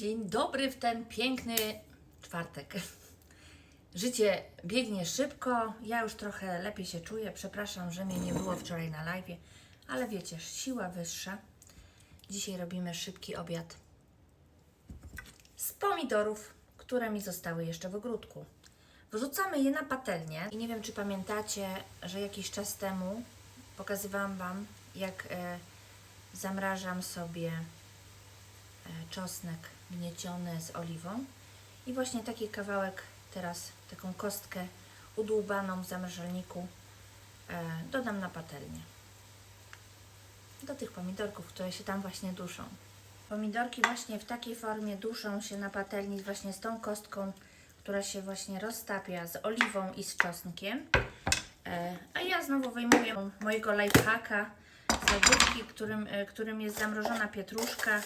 Dzień dobry w ten piękny czwartek. Życie biegnie szybko. Ja już trochę lepiej się czuję. Przepraszam, że mnie nie było wczoraj na live, ale wiecie, siła wyższa. Dzisiaj robimy szybki obiad z pomidorów, które mi zostały jeszcze w ogródku. Wrzucamy je na patelnię i nie wiem, czy pamiętacie, że jakiś czas temu pokazywałam Wam, jak e, zamrażam sobie czosnek gnieciony z oliwą i właśnie taki kawałek teraz, taką kostkę udłubaną w zamrażalniku e, dodam na patelnię do tych pomidorków, które się tam właśnie duszą. Pomidorki właśnie w takiej formie duszą się na patelni właśnie z tą kostką, która się właśnie roztapia z oliwą i z czosnkiem. E, A ja znowu wyjmuję mojego lifehacka z lodówki, którym, e, którym jest zamrożona pietruszka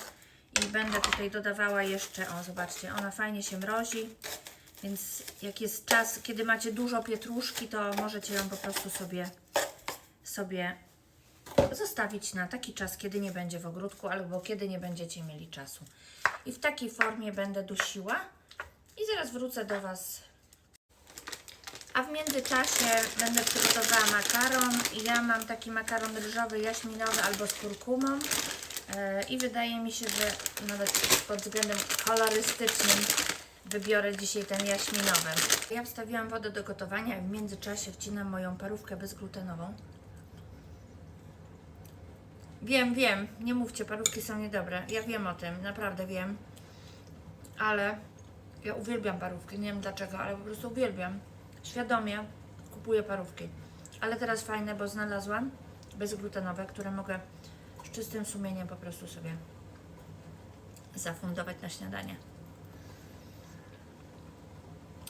i będę tutaj dodawała jeszcze, o zobaczcie, ona fajnie się mrozi, więc jak jest czas, kiedy macie dużo pietruszki, to możecie ją po prostu sobie, sobie zostawić na taki czas, kiedy nie będzie w ogródku albo kiedy nie będziecie mieli czasu. I w takiej formie będę dusiła i zaraz wrócę do Was. A w międzyczasie będę przygotowała makaron. Ja mam taki makaron ryżowy, jaśminowy albo z kurkumą. E, I wydaje mi się, że nawet pod względem kolorystycznym wybiorę dzisiaj ten jaśminowy. Ja wstawiłam wodę do gotowania w międzyczasie wcinam moją parówkę bezglutenową. Wiem, wiem, nie mówcie, parówki są niedobre. Ja wiem o tym, naprawdę wiem. Ale ja uwielbiam parówki, nie wiem dlaczego, ale po prostu uwielbiam. Świadomie kupuję parówki. Ale teraz fajne, bo znalazłam bezglutenowe, które mogę czystym sumieniem po prostu sobie zafundować na śniadanie.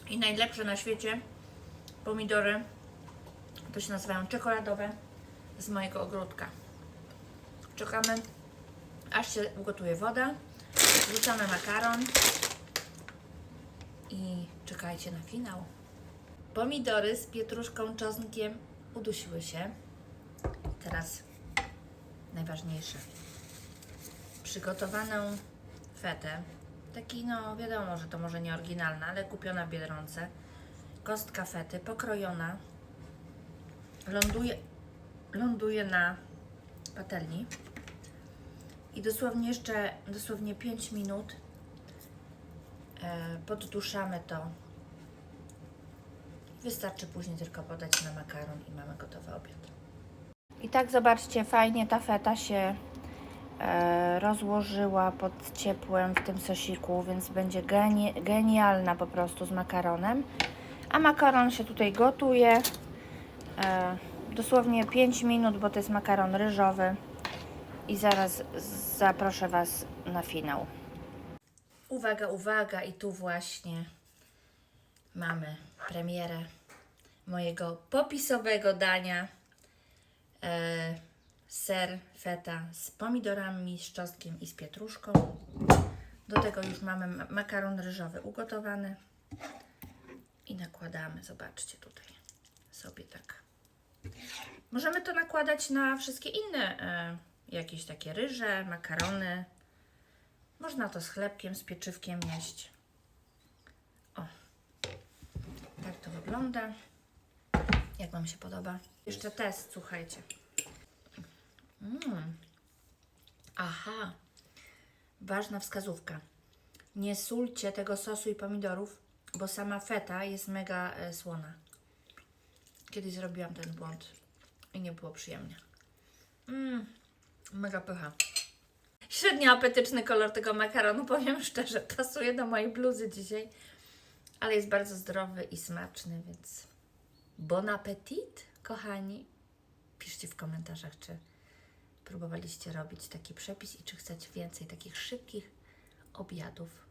I najlepsze na świecie pomidory, to się nazywają czekoladowe z mojego ogródka. Czekamy, aż się ugotuje woda. Wrzucamy makaron i czekajcie na finał. Pomidory z pietruszką, czosnkiem udusiły się. Teraz najważniejsze. Przygotowaną fetę. Taki, no wiadomo, że to może nie oryginalna, ale kupiona w Biedronce. Kostka fety pokrojona. Ląduje, ląduje na patelni. I dosłownie jeszcze dosłownie 5 minut e, podduszamy to. Wystarczy później tylko podać na makaron i mamy gotowy obiad. I tak zobaczcie, fajnie ta feta się e, rozłożyła pod ciepłem w tym sosiku, więc będzie geni genialna po prostu z makaronem. A makaron się tutaj gotuje. E, dosłownie 5 minut, bo to jest makaron ryżowy. I zaraz zaproszę Was na finał. Uwaga, uwaga, i tu właśnie mamy premierę mojego popisowego dania. E, ser feta z pomidorami, z czosnkiem i z pietruszką. Do tego już mamy ma- makaron ryżowy ugotowany. I nakładamy, zobaczcie tutaj sobie tak. Możemy to nakładać na wszystkie inne e, jakieś takie ryże, makarony. Można to z chlebkiem, z pieczywkiem jeść. O, tak to wygląda. Jak Wam się podoba? Jeszcze test, słuchajcie. Mm. Aha, ważna wskazówka. Nie sólcie tego sosu i pomidorów, bo sama feta jest mega e, słona. Kiedyś zrobiłam ten błąd i nie było przyjemnie. Mmm, mega pycha. Średnio apetyczny kolor tego makaronu, powiem szczerze, pasuje do mojej bluzy dzisiaj, ale jest bardzo zdrowy i smaczny, więc bon appetit, kochani. Piszcie w komentarzach, czy próbowaliście robić taki przepis i czy chcecie więcej takich szybkich obiadów